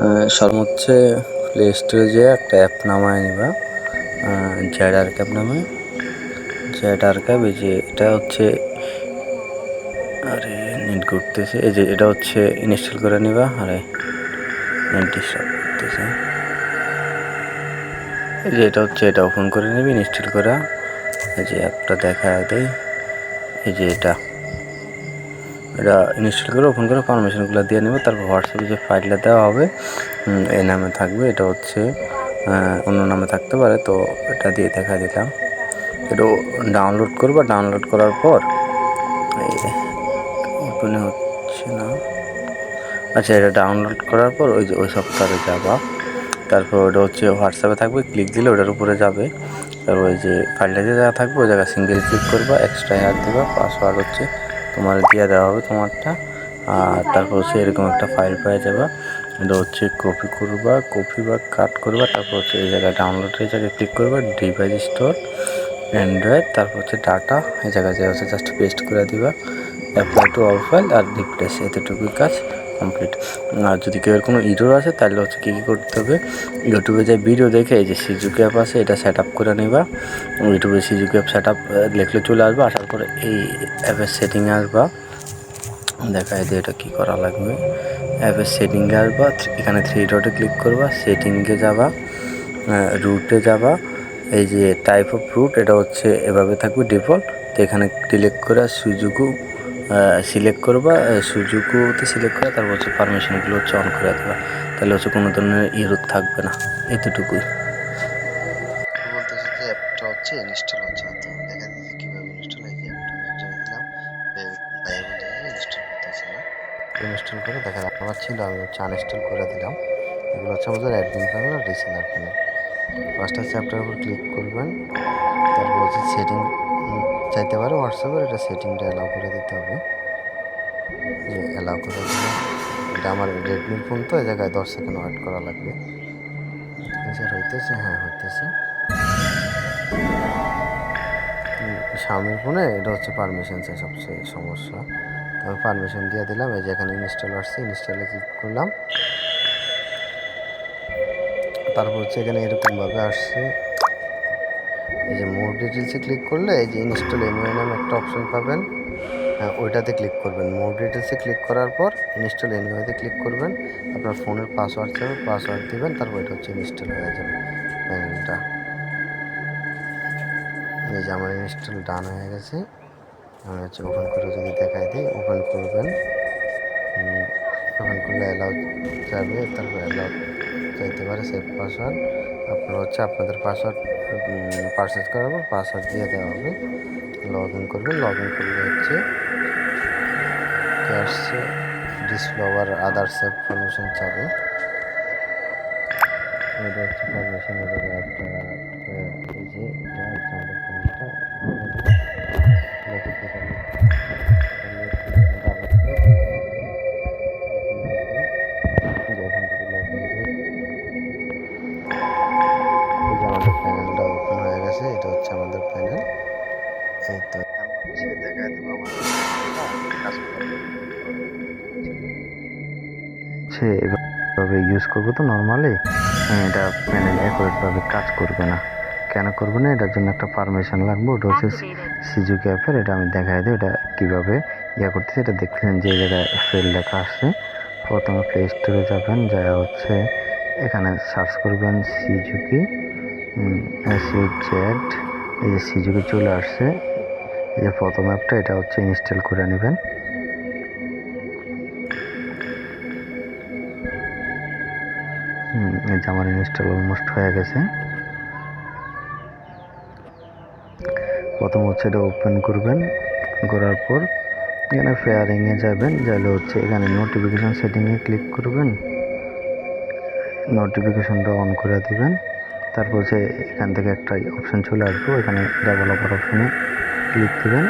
হচ্ছে প্লে স্টোরে যেয়ে একটা অ্যাপ নামায় নিবা। জ্যাড আর ক্যাব নামে। জ্যাড আর ক্যাব এই যে এটা হচ্ছে, আরে, নেট করতেছে এই যে এটা হচ্ছে ইনস্টল করে নিবা। আরে, নেট ডিস্টার্ব করতেছে। এই যে এটা হচ্ছে, এটা ওপেন করে নেবে ইনস্টল করা। এই যে অ্যাপটা দেখা দেয় এই যে এটা। এটা ইনস্টল করে ওপেন করে পারমিশনগুলো দিয়ে নেবে, তারপর হোয়াটসঅ্যাপে যে ফাইলটা দেওয়া হবে এই নামে থাকবে, এটা হচ্ছে অন্য নামে থাকতে পারে, তো এটা দিয়ে দেখা দিলাম। এটা ডাউনলোড করবা ডাউনলোড করার পর ওপেনে হচ্ছে না। আচ্ছা এটা ডাউনলোড করার পর ওই যে, ওই সপ্তাহে যাবা। তারপর ওটা হচ্ছে হোয়াটসঅ্যাপে থাকবে ক্লিক দিলে ওটার উপরে যাবে। তারপর ওই যে ফাইলটা যে জায়গা থাকবে, ওই জায়গায় সিঙ্গেল ক্লিক করবা এক্সট্রা হেয়ার দেবা পাসওয়ার্ড হচ্ছে তোমার দিয়ে দেওয়া হবে তোমারটা। আর তারপর হচ্ছে এরকম একটা ফাইল পেয়ে যাবে। এটা হচ্ছে কপি করবা কপি বা কাট করবা, তারপর হচ্ছে এই জায়গায় ডাউনলোডের জায়গায় ক্লিক করবা ডিভাইস স্টোর অ্যান্ড্রয়েড তারপর হচ্ছে ডাটা এই জায়গায় যে হচ্ছে জাস্ট পেস্ট করে দিবা অ্যাপ্লাই টু অল ফাইল আর রিপ্লেস এতটুকুই কাজ। কমপ্লিট আর যদি কেউ কোনো ইরোর আছে তাহলে হচ্ছে কী কী করতে হবে? ইউটিউবে যে ভিডিও দেখে, এই যে সিজুকি অ্যাপ আছে, এটা সেট আপ করে নিবা। ইউটিউবে সিজুকি অ্যাপ সেট আপ লিখলে চলে আসবে, আসার পরে এই অ্যাপের সেটিংয়ে আসবা। দেখা দিয়ে এটা কী করা লাগবে? অ্যাপের সেটিংয়ে আসবা এখানে থ্রি ডটে ক্লিক করবা সেটিংয়ে যাবা রুটে যাবা। এই যে টাইপ অফ রুট এটা হচ্ছে এভাবে থাকবে ডিফল্ট তো এখানে ক্লিক করে সুজুকু সিলেক্ট করবা সুজুকুতে সিলেক্ট করে তারপর হচ্ছে পারমিশনগুলো হচ্ছে অন করে দেবা। তাহলে হচ্ছে কোনো ধরনের ইরোদ থাকবে না, এতটুকুই। যে অ্যাপটা হচ্ছে হচ্ছে দেখা কীভাবে দিলাম করে দেখা আমার ছিল, আমি হচ্ছে আনইনস্টল করে দিলাম। এগুলো হচ্ছে আমাদের অ্যাডমিন প্যানেল আর রিসেলার প্যানেল ফার্স্ট হচ্ছে অ্যাপটার উপর ক্লিক করবেন, তারপর হচ্ছে সেটিং চাইতে পারে হোয়াটসঅ্যাপের এটা সেটিংটা অ্যালাউ করে দিতে হবে। যে অ্যালাউ করে দিলে, এটা আমার রেডমির ফোন তো, এই জায়গায় দশ সেকেন্ড ওয়েট করা লাগবে। স্যার হইতেছে হ্যাঁ হইতেছে। স্বামীর ফোনে এটা হচ্ছে পারমিশন চাই সবচেয়ে সমস্যা। তো আমি পারমিশন দিয়ে দিলাম, এই যে এখানে ইনস্টল আসছে ইনস্টলে ক্লিক করলাম। তারপর হচ্ছে এখানে এরকমভাবে আসছে। এই যে মোর ডিটেলসে ক্লিক করলে এই যে ইনস্টল এনিওয়ে নামে একটা অপশন পাবেন। হ্যাঁ ওইটাতে ক্লিক করবেন। মোর ডিটেলসে ক্লিক করার পর ইনস্টল এনিওয়েতে ক্লিক করবেন। আপনার ফোনের পাসওয়ার্ড চাবে পাসওয়ার্ড দেবেন, তারপর এটা হচ্ছে ইনস্টল হয়ে যাবে প্যানেলটা এই যে আমার ইনস্টল ডান হয়ে গেছে। আমি হচ্ছে ওপেন করে যদি দেখাই দিই ওপেন করবেন। ওপেন করলে অ্যালাউ যাবে, তারপর অ্যালাউ চাইতে পারে সেভ পাসওয়ার্ড আপনার হচ্ছে আপনাদের পাসওয়ার্ড পারচেস করার পর পাসওয়ার্ড দিয়ে দেওয়া হবে। লগ ইন করবেন লগ ইন করলে হচ্ছে আসছে ডিসফ্লাওয়ার আদার সেভ পারমিশন চাবে। এটা হচ্ছে পারমিশন প্যানেলটা হয়ে গেছে এটা হচ্ছে আমাদের প্যানেল এই তো। সে এভাবে ইউজ করব তো নর্মালি এটা প্যানেল অ্যাকুরেটভাবে কাজ করবে না। কেন করবে না? এটার জন্য একটা পারমিশন লাগবে, ওটা হচ্ছে সিজুকি অ্যাপের এটা আমি দেখাই দিই এটা কীভাবে ইয়ে করতেছে, এটা দেখতেছেন যে জায়গায় ফেল লেখা আসছে প্রথমে প্লে স্টোরে যাবেন যা হচ্ছে, এখানে সার্চ করবেন সিজুকি জেড এই যে সিজুকি চলে আসছে। এই যে প্রথম অ্যাপটা, এটা হচ্ছে ইনস্টল করে নেবেন। এই যে আমার ইনস্টল অলমোস্ট হয়ে গেছে। প্রথম হচ্ছে এটা ওপেন করবেন। করার পর এখানে ফেয়ারিংয়ে যাবেন, যাইলে হচ্ছে এখানে নোটিফিকেশান সেটিংয়ে ক্লিক করবেন। নোটিফিকেশনটা অন করে দিবেন। তারপর হচ্ছে এখান থেকে একটা অপশান চলে আসব এখানে ডেভেলপার অপশানে ক্লিক দেবেন।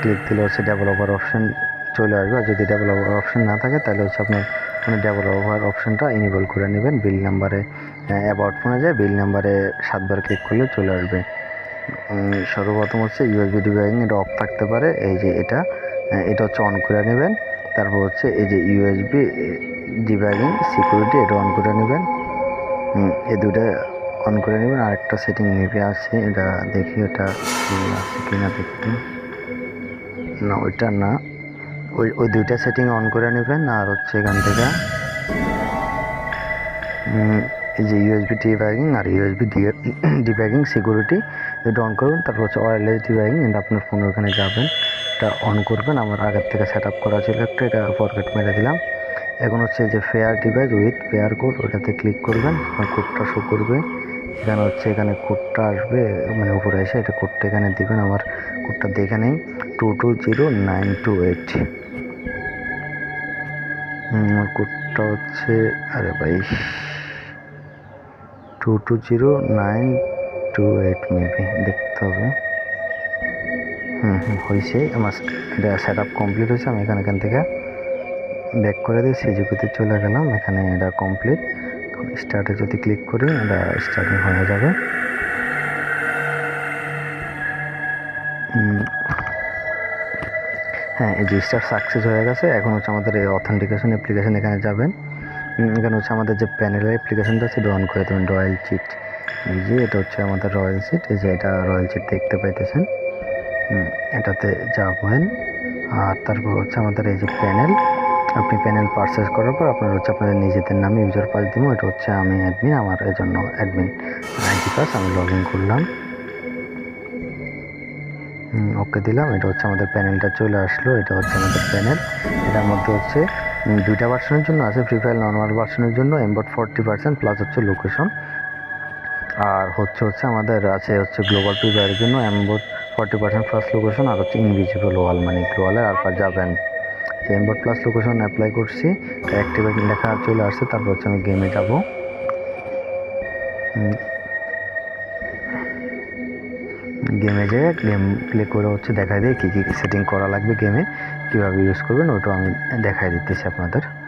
ক্লিক দিলে হচ্ছে ডেভেলপার অপশান চলে আসবে। আর যদি ডেভেলপার অপশান না থাকে, তাহলে হচ্ছে আপনার ফোনে ডেভেলপার অপশানটা ইনেবল করে নেবেন। বিল নাম্বারে অ্যাবাউট ফোনে যায় বিল নাম্বারে সাতবার ক্লিক করলে চলে আসবে। সর্বপ্রথম হচ্ছে ইউএসবি ডিভাইং এটা অফ থাকতে পারে, এই যে এটা এটা হচ্ছে অন করে নেবেন। তারপর হচ্ছে এই যে ইউএসবি ডিবাগিং সিকিউরিটি এটা অন করে নেবেন। এই দুটো অন করে নেবেন। আরেকটা সেটিং মেপে আছে। এটা দেখি কি আছে কিনা দেখতে। না, ওইটা না। ওই ওই দুইটা সেটিং অন করে নেবেন আর হচ্ছে এখান থেকে এই যে ইউএসবি ডিব্যাগিং আর ইউএসবি ডিব্যাগিং সিকিউরিটি এটা অন করবেন তারপর হচ্ছে ওয়্যারলেস ডিব্যাগিং এটা আপনার ফোনের ওখানে যাবেন। এটা অন করবেন। আমার আগের থেকে সেট আপ করা ছিল একটা, এটা ফরগেট মেরে দিলাম। এখন হচ্ছে যে pair device with pair code ওটাতে ক্লিক করবেন। কোডটা শো করবে। এখানে হচ্ছে এখানে কোডটা আসবে মানে উপরে এসে এটা কোডটা এখানে দিবেন, আমার কোডটা দেখে নেই। Two two zero nine two eight আমার কোডটা হচ্ছে, আরে ভাই two two zero nine two eight maybe দেখতে হবে। হুম হুম, হয়েছে, আমার এটা সেট আপ কমপ্লিট হয়েছে, আমি এখানে এখান থেকে ব্যাক করে দিয়ে সিজিপিতে চলে গেলাম, এখানে এটা কমপ্লিট স্টার্টে যদি ক্লিক করি এটা স্টার্টিং হয়ে যাবে। হ্যাঁ এই যে সাকসেস হয়ে গেছে, এখন হচ্ছে আমাদের এই অথেন্টিকেশন অ্যাপ্লিকেশন এখানে যাবেন। এখানে হচ্ছে আমাদের যে প্যানেলের অ্যাপ্লিকেশনটা আছে অন করে দেবেন রয়্যাল চিট এই যে, এটা হচ্ছে আমাদের রয়্যাল চিট এই যে এটা রয়্যাল চিট দেখতে পাইতেছেন। এটাতে যাবেন। আর তারপর হচ্ছে আমাদের এই যে প্যানেল আপনি প্যানেল পারচেস করার পর আপনার হচ্ছে আপনাদের নিজেদের নামে ইউজার পাস দিব। এটা হচ্ছে আমি অ্যাডমিন আমার জন্য অ্যাডমিন আইডি পাস আমি লগ ইন করলাম ওকে দিলাম। এটা হচ্ছে আমাদের প্যানেলটা চলে আসলো। এটা হচ্ছে আমাদের প্যানেল এটার মধ্যে হচ্ছে দুইটা ভার্সনের জন্য আছে ফ্রি ফায়ার নর্মাল ভার্সনের জন্য এমবট ফোরটি পার্সেন্ট প্লাস হচ্ছে লোকেশন আর হচ্ছে হচ্ছে আমাদের আছে হচ্ছে গ্লোবাল ফ্রি ফায়ারের জন্য aimbot forty percent plus location আর হচ্ছে ইনভিজিবল ওয়াল মানে গ্লোয়ালের আর পর এমবট প্লাস লোকেশন অ্যাপ্লাই করছি অ্যাক্টিভেট লেখা চলে আসছে, তারপর হচ্ছে আমি গেমে যাব। গেমে যেয়ে গেম প্লে করে হচ্ছে দেখাই দিয়ে কী কী সেটিং করা লাগবে গেমে কীভাবে ইউজ করবেন ওটাও আমি দেখাই দিতেছি আপনাদের।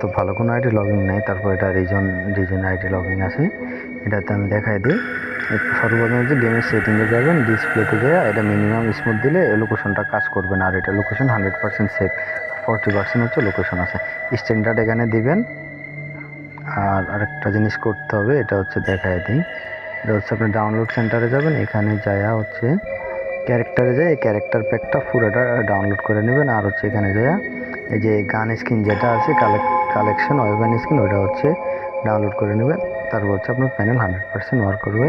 তো ভালো, কোনো আইডি লগ নেই, তারপর এটা রিজন রিজন আইডি লগ আছে। এটাতে আমি দেখাই দিই। সর্বপ্রথম হচ্ছে গেমের সেটিংয়ে যাবেন ডিসপ্লেতে যায় এটা মিনিমাম স্মুথ দিলে লোকেশনটা কাজ করবে না, আর এটা location hundred percent safe forty percent হচ্ছে লোকেশন আছে। স্ট্যান্ডার্ড এখানে দিবেন। আর আরেকটা জিনিস করতে হবে, এটা হচ্ছে দেখাই দিই। এটা হচ্ছে আপনি ডাউনলোড সেন্টারে যাবেন, এখানে যায়া হচ্ছে ক্যারেক্টারে যায়, এই ক্যারেক্টার প্যাকটা পুরোটা ডাউনলোড করে নেবেন, আর হচ্ছে এখানে যায়া। এই যে গান স্ক্রিন যেটা আছে কালেকশন ওয়েবান স্ক্রিন ওটা হচ্ছে ডাউনলোড করে নেবেন। তারপর হচ্ছে আপনার প্যানেল হান্ড্রেড পার্সেন্ট ওয়ার্ক করবে।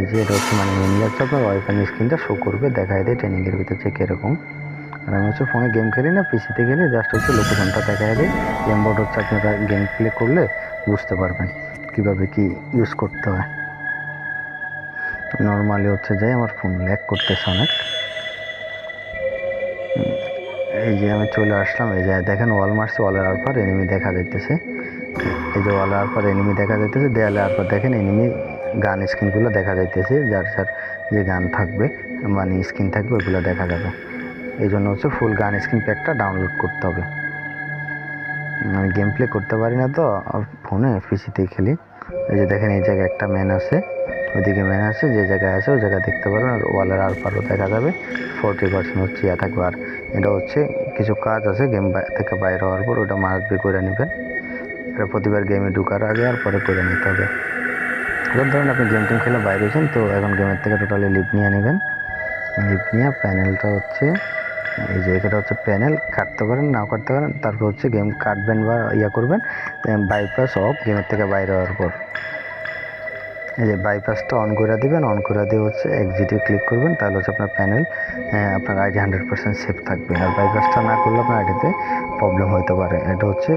এই যে এটা হচ্ছে মানে মেনলি হচ্ছে আপনার ওয়েবান স্ক্রিনটা শো করবে, দেখায় দেয় ট্রেনিংয়ের ভিতর যে কীরকম। আর আমি হচ্ছে ফোনে গেম খেলি না পিসিতে গেলে জাস্ট হচ্ছে লোকেশনটা দেখায় দেয়। গেম বোর্ড হচ্ছে আপনারা গেম প্লে করলে বুঝতে পারবেন কীভাবে কি ইউজ করতে হয়। নর্মালি হচ্ছে যাই, আমার ফোন ল্যাক করতেছে অনেক। এই যে আমি চলে আসলাম, এই যে দেখেন ওয়াল মারছে ওয়ালের আর পর এনিমি দেখা যাইতেছে। এই যে ওয়ালের আর পর এনিমি দেখা যাইতেছে, দেয়ালে আর পর দেখেন এনিমি গান স্ক্রিনগুলো দেখা যাইতেছে, যার যার যে গান থাকবে মানে স্ক্রিন থাকবে, ওগুলো দেখা যাবে। এই জন্য হচ্ছে ফুল গান স্ক্রিন প্যাকটা ডাউনলোড করতে হবে। আমি গেম প্লে করতে পারি না তো ফোনে পিসিতেই খেলি। এই যে দেখেন এই জায়গায় একটা ম্যান আছে, ওইদিকে ম্যান আছে, যে জায়গায় আছে, ওই জায়গায় দেখতে পারবেন আর ওয়ালের আর পারও দেখা যাবে। ফোরটি পার্সেন্ট হচ্ছে ইয়া থাকবে, আর এটা হচ্ছে কিছু কাজ আছে গেম থেকে বাইরে হওয়ার পর ওটা মাস্ট করে নেবেন। এটা প্রতিবার গেমে ঢুকার আগে আর পরে করে নিতে হবে। এবার ধরুন আপনি গেম টেম খেলে বাইরে হয়েছেন তো এখন গেমের থেকে টোটালি লিপ নিয়ে নেবেন। লিপ নিয়ে প্যানেলটা হচ্ছে, এই যে এটা হচ্ছে প্যানেল কাটতে পারেন, নাও কাটতে পারেন, তারপর হচ্ছে গেম কাটবেন বা ইয়া করবেন বাইপাস অফ গেমের থেকে বাইরে হওয়ার পর। এই যে বাইপাসটা অন করে দিবেন অন করে দিয়ে হচ্ছে এক্সিটে ক্লিক করবেন, তাহলে হচ্ছে আপনার প্যানেল আপনার আইডি হান্ড্রেড পার্সেন্ট সেফ থাকবে। আর বাইপাসটা না করলে আপনার আইডিতে প্রবলেম হতে পারে। এটা হচ্ছে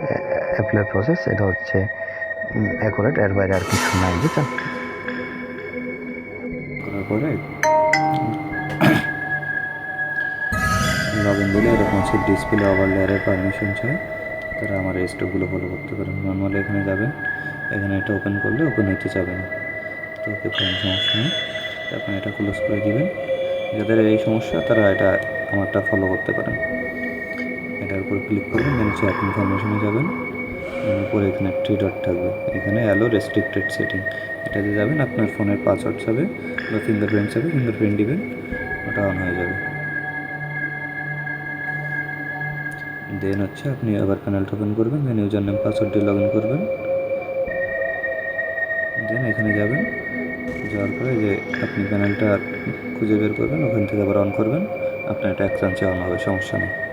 অ্যাপ্লাই প্রসেস এটা হচ্ছে অ্যাকুরেট এর বাইরে আর কিছু নাই, বুঝছেন? করার পরে লগ ইন এরকম হচ্ছে ডিসপ্লে ওভারলেয়ারের পারমিশন চাই। তারা আমার স্টকগুলো ফলো করতে পারেন নর্মালি এখানে যাবেন। এখানে এটা ওপেন করলে ওপেন হতে যাবে না তো ওকে কোনো সমস্যা নেই। আপনি এটা ক্লোজ করে দিবেন। যাদের এই সমস্যা, তারা এটা আমারটা ফলো করতে পারেন। এটার উপর ক্লিক করবেন দেন হচ্ছে ইনফরমেশনে যাবেন। উপরে এখানে থ্রি ডট থাকবে। এখানে অ্যালো রেস্ট্রিক্টেড সেটিং এটাতে যাবেন, আপনার ফোনের পাসওয়ার্ড যাবে বা ফিঙ্গারপ্রিন্ট যাবে ফিঙ্গারপ্রিন্ট দিবেন, ওটা অন হয়ে যাবে। দেন হচ্ছে আপনি আবার প্যানেলটা ওপেন করবেন দেন ইউজার নেম পাসওয়ার্ড দিয়ে লগ ইন করবেন। দেন এখানে যাবেন। যাওয়ার পরে যে আপনি প্যানেলটা খুঁজে বের করবেন, ওখান থেকে আবার অন করবেন। আপনার এটা এক চান্সে অন হবে, সমস্যা নেই।